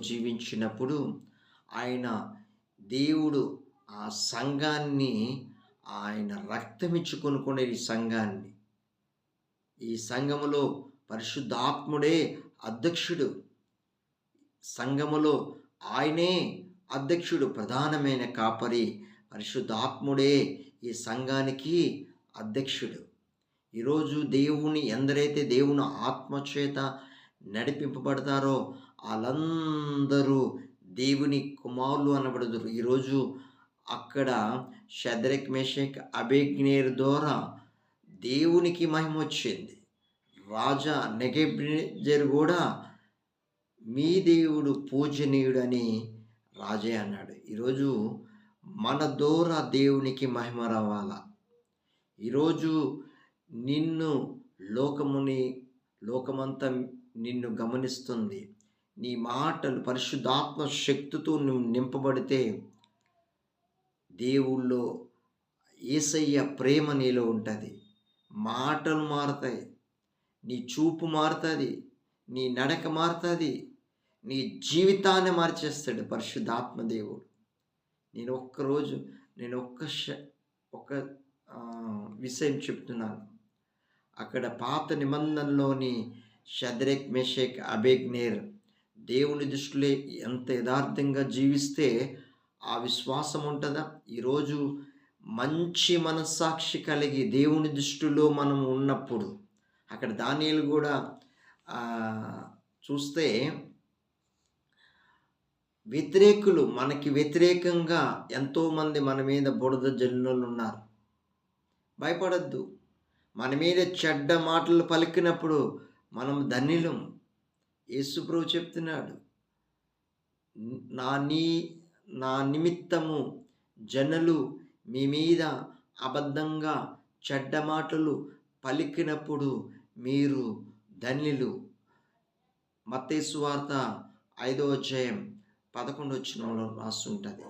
జీవించినప్పుడు ఆయన దేవుడు ఆ సంఘాన్ని ఆయన రక్తమిచ్చి కొనుక్కునే ఈ సంఘాన్ని. ఈ సంఘములో పరిశుద్ధాత్ముడే అధ్యక్షుడు. సంఘములో ఆయనే అధ్యక్షుడు ప్రధానమైన కాపరి. పరిశుద్ధాత్ముడే ఈ సంఘానికి అధ్యక్షుడు. ఈరోజు దేవుని ఎందరైతే దేవుని ఆత్మచేత నడిపింపబడతారో వాళ్ళందరూ దేవుని కుమారులు అనబడదురు ఈరోజు అక్కడ షద్రక్ మెషక్ అబేగ్నేర్ ద్వారా దేవునికి మహిమ వచ్చింది. రాజా నెగెబ్జర్ కూడా మీ దేవుడు పూజనీయుడు అని రాజే అన్నాడు. ఈరోజు మన ద్వారా దేవునికి మహిమ రావాలా? ఈరోజు నిన్ను లోకముని లోకమంతా నిన్ను గమనిస్తుంది. నీ మాటలు పరిశుద్ధాత్మ శక్తితో నువ్వు నింపబడితే దేవుళ్ళో ఏసయ్య ప్రేమ నీలో ఉంటుంది. మాటలు మారుతాయి. నీ చూపు మారుతుంది. నీ నడక మారుతుంది. నీ జీవితాన్ని మార్చేస్తాడు పరిశుద్ధాత్మ దేవుడు. నేను ఒక్కరోజు నేను ఒక్క శ ఒక విషయం చెప్తున్నాను. అక్కడ పాత నిబంధనలోని షద్రెక్ మెషేక్ అబేగ్నేర్ దేవుని దృష్టిలో ఎంత యథార్థంగా జీవిస్తే ఆ విశ్వాసం ఉంటుందా? ఈరోజు మంచి మనస్సాక్షి కలిగి దేవుని దృష్టిలో మనం ఉన్నప్పుడు అక్కడ దానిలు కూడా చూస్తే వ్యతిరేకులు మనకి వ్యతిరేకంగా ఎంతోమంది మన మీద బురద జల్లులు ఉన్నారు. భయపడద్దు. మన మీద చెడ్డ మాటలు పలికినప్పుడు మనం ధన్యులం. యేసుప్రభు చెప్తున్నాడు నా నీ నా నిమిత్తము జనులు మీ మీద అబద్ధంగా చెడ్డ మాటలు పలికినప్పుడు మీరు ధన్యులు. మత్తేసు వార్త ఐదో అధ్యాయం పదకొండు వచ్చినంలో రాస్తుంటుంది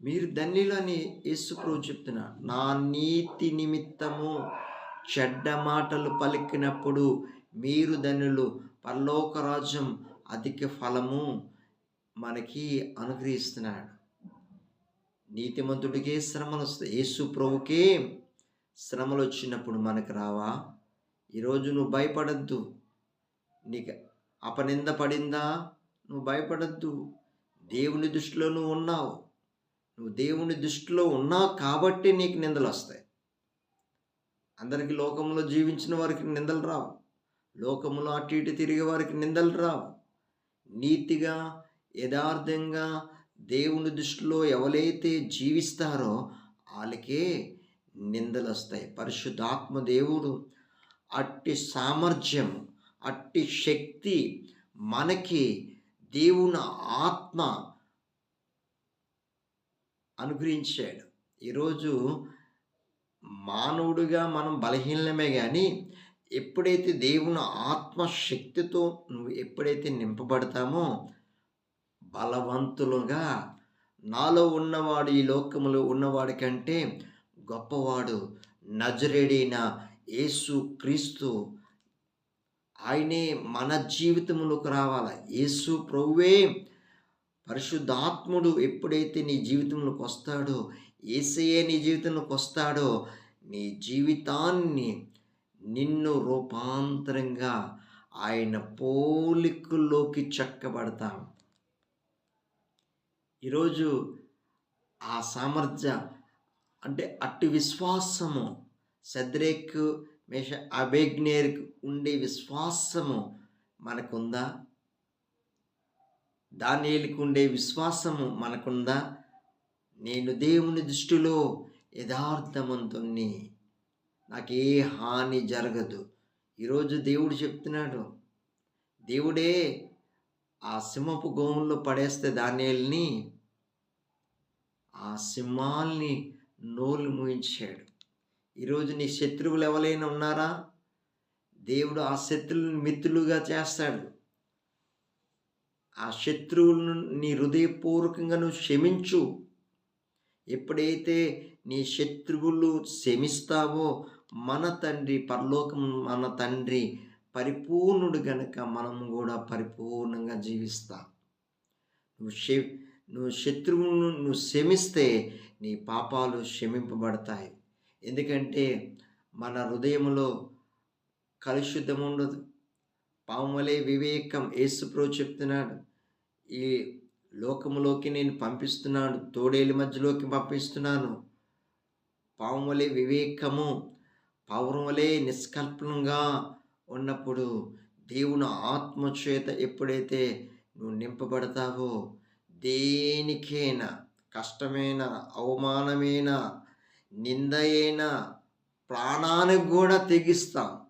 మీరు ధన్యులని యేసుప్రభు చెప్తున్నారు నా నీతి నిమిత్తము చెడ్డ మాటలు పలికినప్పుడు మీరు ధనులు పరలోక రాజ్యం అధిక ఫలము మనకి అనుగ్రహిస్తున్నాడు. నీతిమంతుడికే శ్రమలు వస్తాయి. యేసు ప్రభుకే శ్రమలు వచ్చినప్పుడు మనకు రావా? ఈరోజు నువ్వు భయపడద్దు. నీకు అపనింద పడిందా? నువ్వు భయపడద్దు. దేవుని దృష్టిలో నువ్వు ఉన్నావు. నువ్వు దేవుని దృష్టిలో ఉన్నావు కాబట్టి నీకు నిందలు వస్తాయి. అందరికీ లోకంలో జీవించిన వారికి నిందలు రావు. లోకములో అటు ఇటు తిరిగే వారికి నిందలు రావు. నీతిగా యథార్థంగా దేవుని దృష్టిలో ఎవరైతే జీవిస్తారో వాళ్ళకే నిందలు వస్తాయి పరిశుద్ధాత్మ దేవుడు అట్టి సామర్థ్యం అట్టి శక్తి మనకి దేవుని ఆత్మ అనుగ్రహించాడు. ఈరోజు మానవుడిగా మనం బలహీనమే కానీ ఎప్పుడైతే దేవుని ఆత్మ శక్తితో నువ్వు ఎప్పుడైతే నింపబడతామో బలవంతులుగా నాలో ఉన్నవాడు ఈ లోకములో ఉన్నవాడి కంటే గొప్పవాడు నజరేడైన యేసు క్రీస్తు. ఆయనే మన జీవితంలోకి రావాలి? యేసు ప్రభువే పరిశుద్ధాత్ముడు ఎప్పుడైతే నీ జీవితంలోకి వస్తాడో ఏసయ్యే నీ జీవితంలోకి వస్తాడో నీ జీవితాన్ని నిన్ను రూపాంతరంగా ఆయన పోలికల్లోకి చక్కబడతాం. ఈరోజు ఆ సామర్థ్య అంటే అట్టి విశ్వాసము సద్రేక్ మేష అబేగ్నేర్కి ఉండే విశ్వాసము మనకుందా? దానిలకు ఉండే విశ్వాసము మనకుందా? నేను దేవుని దృష్టిలో యథార్థమంతుని నాకు ఏ హాని జరగదు. ఈరోజు దేవుడు చెప్తున్నాడు దేవుడే ఆ సింహపు గోముల్లో పడేస్తే దానిని ఆ సింహాల్ని నోలు ముయించాడు. ఈరోజు నీ శత్రువులు ఎవరైనా ఉన్నారా? దేవుడు ఆ శత్రువులను మిత్రులుగా చేస్తాడు. ఆ శత్రువులను నీ హృదయపూర్వకంగా నువ్వు క్షమించు. ఎప్పుడైతే నీ శత్రువులు క్షమిస్తావో మన తండ్రి పరలోకం మన తండ్రి పరిపూర్ణుడు గనుక మనం కూడా పరిపూర్ణంగా జీవిస్తాం. నువ్వు శ నువ్వు శత్రువును నువ్వు శమిస్తే నీ పాపాలు క్షమింపబడతాయి. ఎందుకంటే మన హృదయంలో కలుషితం ఉండదు. పాములే వివేకం ఏసుప్రో చెప్తున్నాడు. ఈ లోకములోకి నేను పంపిస్తున్నాను తోడేలి మధ్యలోకి పంపిస్తున్నాను. పాములే వివేకము పౌరములే నిష్కల్పంగా ఉన్నప్పుడు దేవుని ఆత్మచేత ఎప్పుడైతే నువ్వు నింపబడతావో దేనికైనా కష్టమైన అవమానమైన నిందయైన ప్రాణానికి కూడా తెగిస్తాం.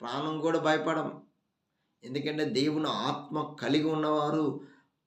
ప్రాణం కూడా భయపడం. ఎందుకంటే దేవుని ఆత్మ కలిగి ఉన్నవారు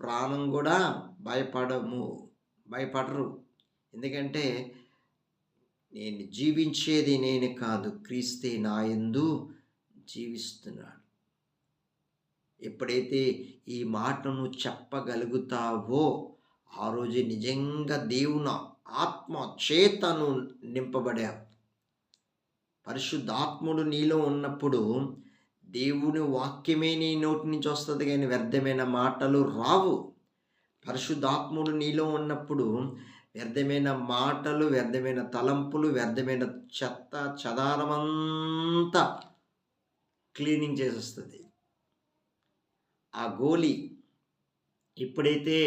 ప్రాణం కూడా భయపడము భయపడరు. ఎందుకంటే నేను జీవించేది నేను కాదు క్రీస్తే నా యందు జీవిస్తున్నాడు. ఎప్పుడైతే ఈ మాటను చెప్పగలుగుతావో ఆ రోజు నిజంగా దేవుని ఆత్మ చేతను నింపబడావు. పరిశుద్ధాత్ముడు నీలో ఉన్నప్పుడు దేవుని వాక్యమే నీ నోటి నుంచి వస్తుంది కానీ వ్యర్థమైన మాటలు రావు. పరిశుద్ధాత్ముడు నీలో ఉన్నప్పుడు వ్యర్థమైన మాటలు వ్యర్థమైన తలంపులు వ్యర్థమైన చెత్త చదారమంతా క్లీనింగ్ చేసేస్తుంది. ఆ గోలి ఎప్పుడైతే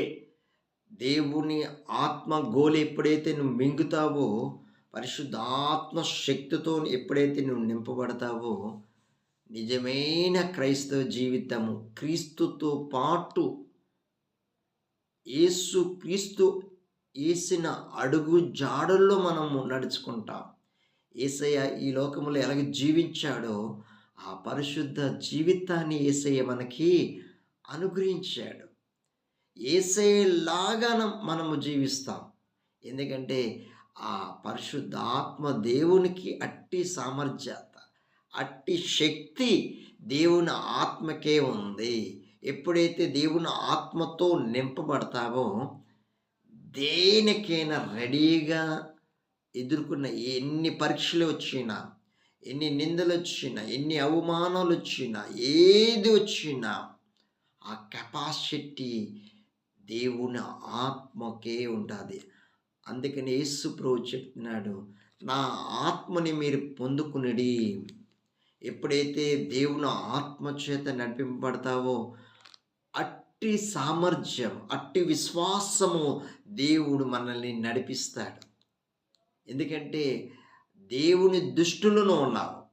దేవుని ఆత్మ గోలి ఎప్పుడైతే నువ్వు మింగుతావో పరిశుద్ధాత్మ శక్తితో ఎప్పుడైతే నువ్వు నింపబడతావో నిజమైన క్రైస్తవ జీవితము క్రీస్తుతో పాటు యేసు క్రీస్తు వేసిన అడుగు జాడల్లో మనము నడుచుకుంటాం. ఏసయ్య ఈ లోకంలో ఎలాగ జీవించాడో ఆ పరిశుద్ధ జీవితాన్ని ఏసయ్య మనకి అనుగ్రహించాడు. ఏసయ్యలాగా మనము జీవిస్తాం. ఎందుకంటే ఆ పరిశుద్ధ ఆత్మ దేవునికి అట్టి సామర్థ్యత అట్టి శక్తి దేవుని ఆత్మకే ఉంది. ఎప్పుడైతే దేవుని ఆత్మతో నింపబడతావో దేనికైనా రెడీగా ఎదుర్కొన్న ఎన్ని పరీక్షలు వచ్చినా ఎన్ని నిందలు వచ్చినా ఎన్ని అవమానాలు వచ్చినా ఏది వచ్చినా ఆ కెపాసిటీ దేవుని ఆత్మకే ఉంటుంది అందుకని యేసు ప్రభు చెప్తున్నాడు నా ఆత్మని మీరు పొందుకునిడి. ఎప్పుడైతే దేవుని ఆత్మ చేత నడిపింపబడతావో అట్టి సామర్థ్యం అట్టి విశ్వాసము దేవుడు మనల్ని నడిపిస్తాడు. ఎందుకంటే దేవుని దుష్టులను ఉన్నావు.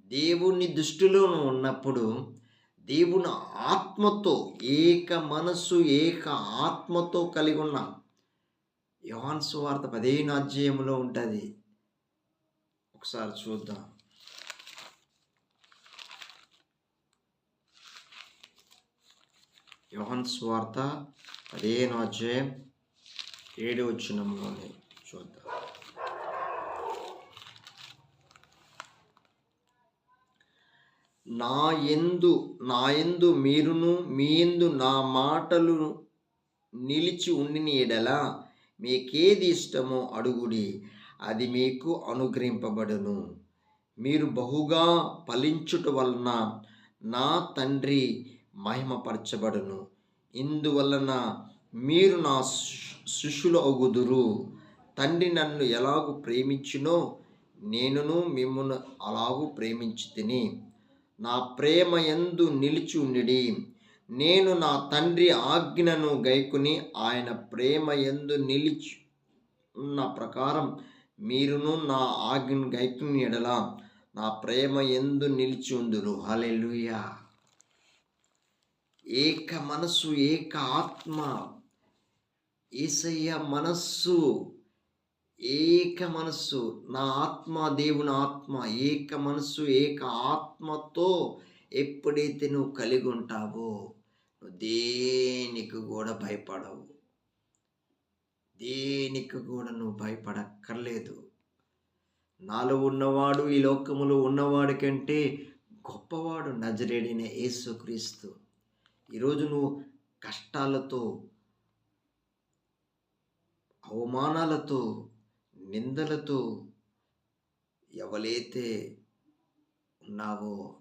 దేవుని దృష్టిలోనూ ఉన్నప్పుడు దేవుని ఆత్మతో ఏక మనస్సు ఏక ఆత్మతో కలిగి ఉన్నాం. యోహాన్ సువార్త పదిహేను అధ్యాయంలో ఉంటుంది. ఒకసారి చూద్దాం. యోహన్ స్వార్త పదిహేను అధ్యాయం ఏడు వచ్చినంలోనే చూద్దాం. నా ఎందు నా ఎందు మీరును మీ ఎందు నా మాటలు నిలిచి ఉండిని ఎడల మీకేది ఇష్టమో అడుగుడి అది మీకు అనుగ్రహింపబడును. మీరు బహుగా ఫలించుట వలన నా తండ్రి మహిమపరచబడును. ఇందువలన మీరు నా శిష్యులు అగుదురు తండ్రి నన్ను ఎలాగూ ప్రేమించినో నేనును మిమ్మను అలాగూ ప్రేమించి తిని నా ప్రేమ ఎందు నిలిచి నేను నా తండ్రి ఆజ్ఞను గైకుని ఆయన ప్రేమ ఎందు నిలిచి ఉన్న ప్రకారం మీరును నా ఆజ్ఞను గైకుని ఎడలా నా ప్రేమ ఎందు నిలిచి ఉందురు. హలెలుయా ఏక మనస్సు ఏక ఆత్మ ఏసయ్య మనస్సు ఏక మనస్సు నా ఆత్మ దేవుని ఆత్మ ఏక మనస్సు ఏక ఆత్మతో ఎప్పుడైతే నువ్వు కలిగి ఉంటావో నువ్వు దేనికి కూడా భయపడవు. దేనికి కూడా నువ్వు భయపడక్కర్లేదు. నాలో ఉన్నవాడు ఈ లోకములో ఉన్నవాడి కంటే గొప్పవాడు నజరేడిన యేసుక్రీస్తు. ఈరోజు నువ్వు కష్టాలతో అవమానాలతో నిందలతో ఎవలైతే ఉన్నావో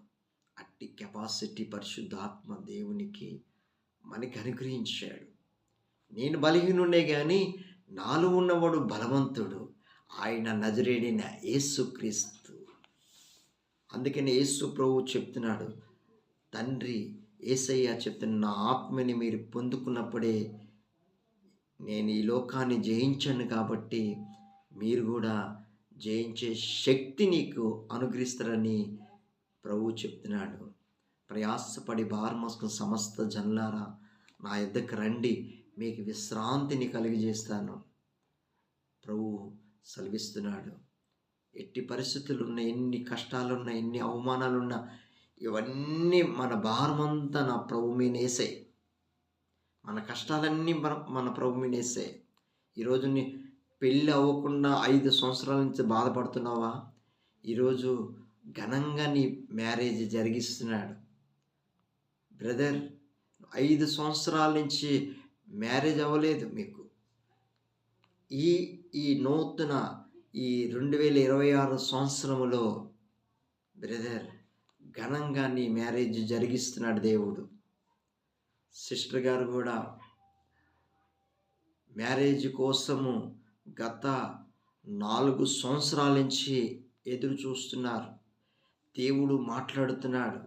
అట్టి కెపాసిటీ పరిశుద్ధాత్మ దేవునికి మనకి అనుగ్రహించాడు. నేను బలహీనుండే కానీ నాలో ఉన్నవాడు బలవంతుడు. ఆయన నజరేడిన యేసుక్రీస్తు అందుకని యేసు ప్రభు చెప్తున్నాడు తండ్రి ఏసయ్య చెప్తున్న నా ఆత్మని మీరు పొందుకున్నప్పుడే నేను ఈ లోకాన్ని జయించాను కాబట్టి మీరు కూడా జయించే శక్తి నీకు అనుగ్రహిస్తారని ప్రభు చెప్తున్నాడు. ప్రయాసపడి భారమోసుకున్న సమస్త జనలారా నా ఎద్దకు రండి మీకు విశ్రాంతిని కలిగజేస్తాను. ప్రభు సెలవిస్తున్నాడు. ఎట్టి పరిస్థితులు ఉన్న ఎన్ని కష్టాలున్నా ఎన్ని అవమానాలున్నా ఇవన్నీ మన భారమంతా నా ప్రభు మీనేసే మన కష్టాలన్నీ మన మన ప్రభు మీనేసే ఈరోజు నీ పెళ్ళి అవ్వకుండా ఐదు సంవత్సరాల నుంచి బాధపడుతున్నావా? ఈరోజు ఘనంగా నీ మ్యారేజ్ జరిగిస్తున్నాడు. బ్రదర్ ఐదు సంవత్సరాల నుంచి మ్యారేజ్ అవ్వలేదు మీకు. ఈ ఈ నూతన ఈ రెండు వేల ఇరవై ఆరు సంవత్సరంలో బ్రదర్ ఘనంగా నీ మ్యారేజ్ జరిగిస్తున్నాడు దేవుడు. సిస్టర్ గారు కూడా మ్యారేజ్ కోసము గత నాలుగు సంవత్సరాల నుంచి ఎదురు చూస్తున్నారు. దేవుడు మాట్లాడుతున్నాడు.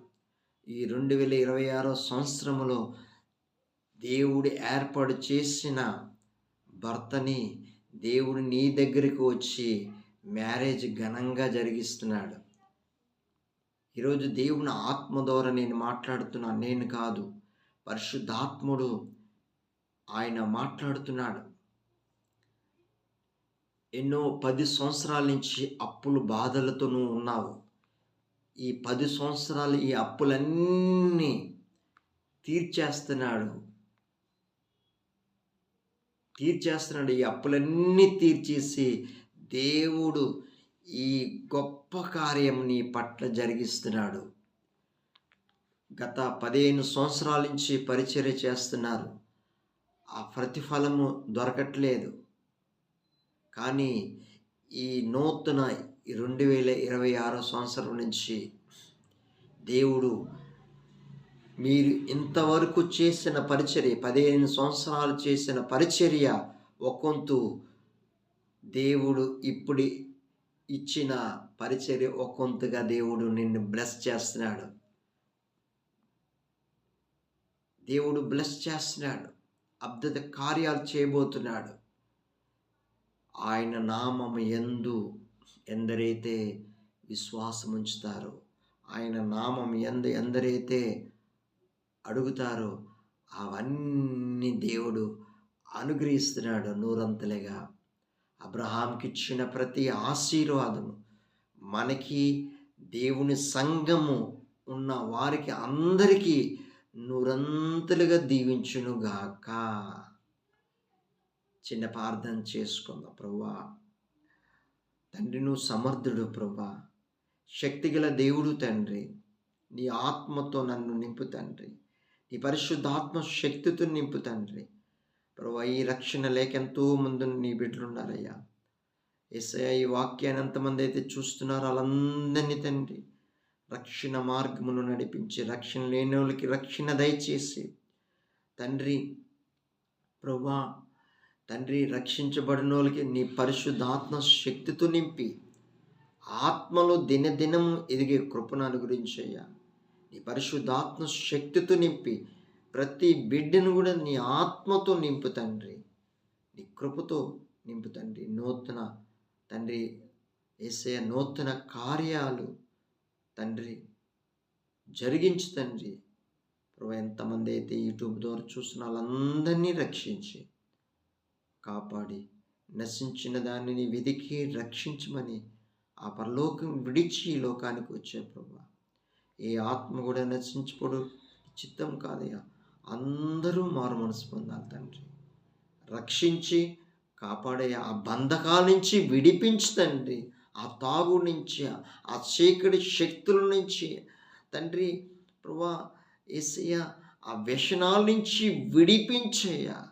ఈ రెండు వేల ఇరవై ఆరో సంవత్సరంలో దేవుడు ఏర్పాటు చేసిన భర్తని దేవుడు నీ దగ్గరికి వచ్చి మ్యారేజ్ ఘనంగా జరిగిస్తున్నాడు. ఈరోజు దేవుని ఆత్మ ద్వారా నేను మాట్లాడుతున్నాను నేను కాదు. పరిశుద్ధాత్ముడు ఆయన మాట్లాడుతున్నాడు. ఎన్నో పది సంవత్సరాల నుంచి అప్పులు బాధలతో నువ్వు ఉన్నావు. ఈ పది సంవత్సరాలు ఈ అప్పులన్నీ తీర్చేస్తున్నాడు. తీర్చేస్తున్నాడు. ఈ అప్పులన్నీ తీర్చేసి దేవుడు ఈ గొప్ప కార్యం నీ పట్ల జరిగిస్తున్నాడు. గత పదిహేను సంవత్సరాల నుంచి పరిచర్య చేస్తున్నారు. ఆ ప్రతిఫలము దొరకట్లేదు. కానీ ఈ నూతన రెండు వేల ఇరవై ఆరో సంవత్సరం నుంచి దేవుడు మీరు ఇంతవరకు చేసిన పరిచర్య పదిహేను సంవత్సరాలు చేసిన పరిచర్య ఒక్కొంతు దేవుడు ఇప్పుడు ఇచ్చిన పరిచర్య ఒకంతుగా దేవుడు నిన్ను బ్లెస్ చేస్తున్నాడు. దేవుడు బ్లెస్ చేస్తున్నాడు. అద్భుత కార్యాలు చేయబోతున్నాడు. ఆయన నామం ఎందు ఎందరైతే విశ్వాసం ఉంచుతారో ఆయన నామం ఎందు ఎందరైతే అడుగుతారో అవన్నీ దేవుడు అనుగ్రహిస్తున్నాడు నూరంతలుగా. అబ్రహాంకి ఇచ్చిన ప్రతి ఆశీర్వాదము మనకి దేవుని సంఘము ఉన్న వారికి అందరికీ నూరంతలుగా దీవించునుగాక. చిన్న ప్రార్థన చేసుకుందాం ప్రభా తండ్రి నువ్వు సమర్థుడు ప్రభా శక్తిగల దేవుడు తండ్రి. నీ ఆత్మతో నన్ను నింపు తండ్రి. నీ పరిశుద్ధాత్మ శక్తితో నింపు తండ్రి. ప్రభా ఈ రక్షణ లేక ఎంతో మంది నీ బిడ్డలు ఉన్నారయ్యా. ఎస్ఐ ఈ వాక్యాన్ని ఎంతమంది అయితే చూస్తున్నారో వాళ్ళందరినీ తండ్రి రక్షణ మార్గమును నడిపించి రక్షణ లేని వాళ్ళకి రక్షణ దయచేసి తండ్రి ప్రభా తండ్రి రక్షించబడిన వాళ్ళకి నీ పరిశుద్ధాత్మ శక్తితో నింపి ఆత్మలో దినదినం ఎదిగే కృపను అనుగురించయ్యా నీ పరిశుద్ధాత్మ శక్తితో నింపి ప్రతి బిడ్డను కూడా నీ ఆత్మతో నింపు తండ్రి. నీ కృపతో నింపు తండ్రి. నూతన తండ్రి వేసే నూతన కార్యాలు తండ్రి జరిగించు తండ్రి. ప్రభు ఎంతమంది అయితే యూట్యూబ్ ద్వారా చూసిన వాళ్ళందరినీ రక్షించి కాపాడి నశించిన దానిని వెదికి రక్షించమని ఆ పరలోకం విడిచి ఈ లోకానికి వచ్చే ప్రభు. ఏ ఆత్మ కూడా నశించబడు చిత్తం కాదయ్యా. అందరూ మారు మనసు పొందాలి తండ్రి. రక్షించి కాపాడే ఆ బంధకాల నుంచి విడిపించి తండ్రి. ఆ తాగు నుంచి ఆ చీకటి శక్తుల నుంచి తండ్రి ప్రభా ఏసయ్య ఆ వ్యసనాల నుంచి విడిపించయ్యా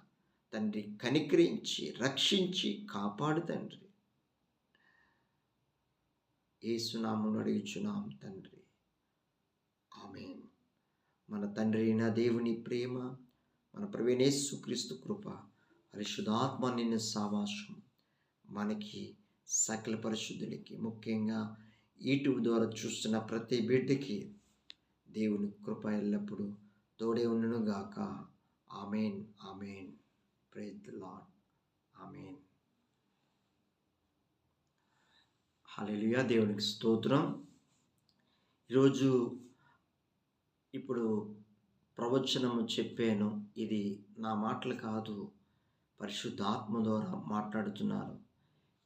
తండ్రి కనికరించి రక్షించి కాపాడు తండ్రి. ఏసునామును అడుగుచున్నాం తండ్రి. ఆమెన్. మన తండ్రి అయిన దేవుని ప్రేమ మన ప్రవీణేశ్వ క్రీస్తు కృప పరిశుధాత్మ నిన్న సావాసం. మనకి సకల పరిశుద్ధులకి ముఖ్యంగా యూట్యూబ్ ద్వారా చూస్తున్న ప్రతి బిడ్డకి దేవుని కృప ఎల్లప్పుడూ తోడే ఉండును గాక. Amen amen. Praise Lord amen. Hallelujah దేవునికి స్తోత్రం. ఈరోజు ఇప్పుడు ప్రవచనము చెప్పాను. ఇది నా మాటలు కాదు. పరిశుద్ధాత్మ ద్వారా మాట్లాడుతున్నారు.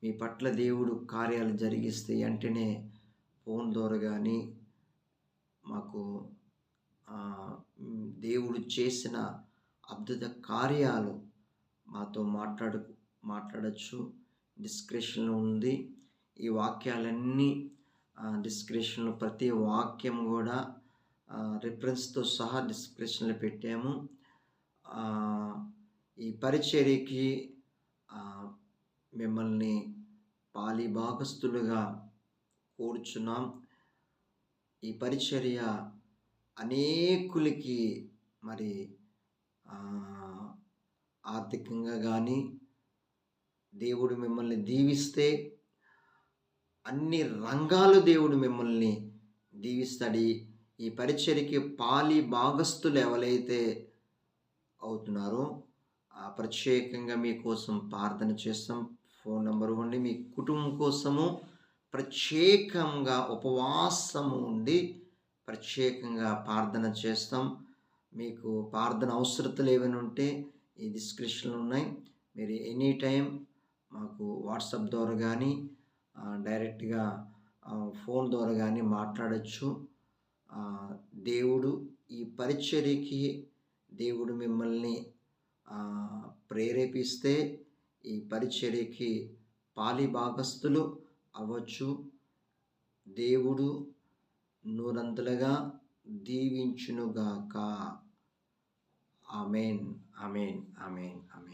మీ పట్ల దేవుడు కార్యాలు జరిగిస్తే వెంటనే ఫోన్ ద్వారా కానీ మాకు దేవుడు చేసిన అద్భుత కార్యాలు మాతో మాట్లాడు మాట్లాడచ్చు. డిస్క్రిప్షన్లో ఉంది. ఈ వాక్యాలన్నీ డిస్క్రిప్షన్లో ప్రతి వాక్యం కూడా రిఫరెన్స్తో సహా డిస్క్రిప్షన్లో పెట్టాము. ఈ పరిచర్యకి మిమ్మల్ని పాలి భాగస్థులుగా కూర్చున్నాం. ఈ పరిచర్య అనేకులకి మరి ఆర్థికంగా కానీ దేవుడు మిమ్మల్ని దీవిస్తే అన్ని రంగాలు దేవుడు మిమ్మల్ని దీవిస్తాడు. ఈ- ఈ పరిచర్యకి పాలి భాగస్థులు ఎవరైతే అవుతున్నారో ఆ ప్రత్యేకంగా మీకోసం ప్రార్థన చేస్తాం. ఫోన్ నెంబర్ ఉండి మీ కుటుంబం కోసము ప్రత్యేకంగా ఉపవాసము ఉండి ప్రత్యేకంగా ప్రార్థన చేస్తాం. మీకు ప్రార్థన అవసరతలు ఏమైనా ఉంటే ఈ డిస్క్రిప్షన్లో ఉన్నాయి. మీరు ఎనీ టైం మాకు వాట్సాప్ ద్వారా కానీ డైరెక్ట్గా ఫోన్ ద్వారా కానీ మాట్లాడచ్చు. దేవుడు ఈ పరిచర్యకి దేవుడు మిమ్మల్ని ప్రేరేపిస్తే ఈ పరిచర్యకి పాలి భాగస్థులు అవ్వచ్చు. దేవుడు నూరంతలుగా దీవించునుగాక. Amen amen amen amen.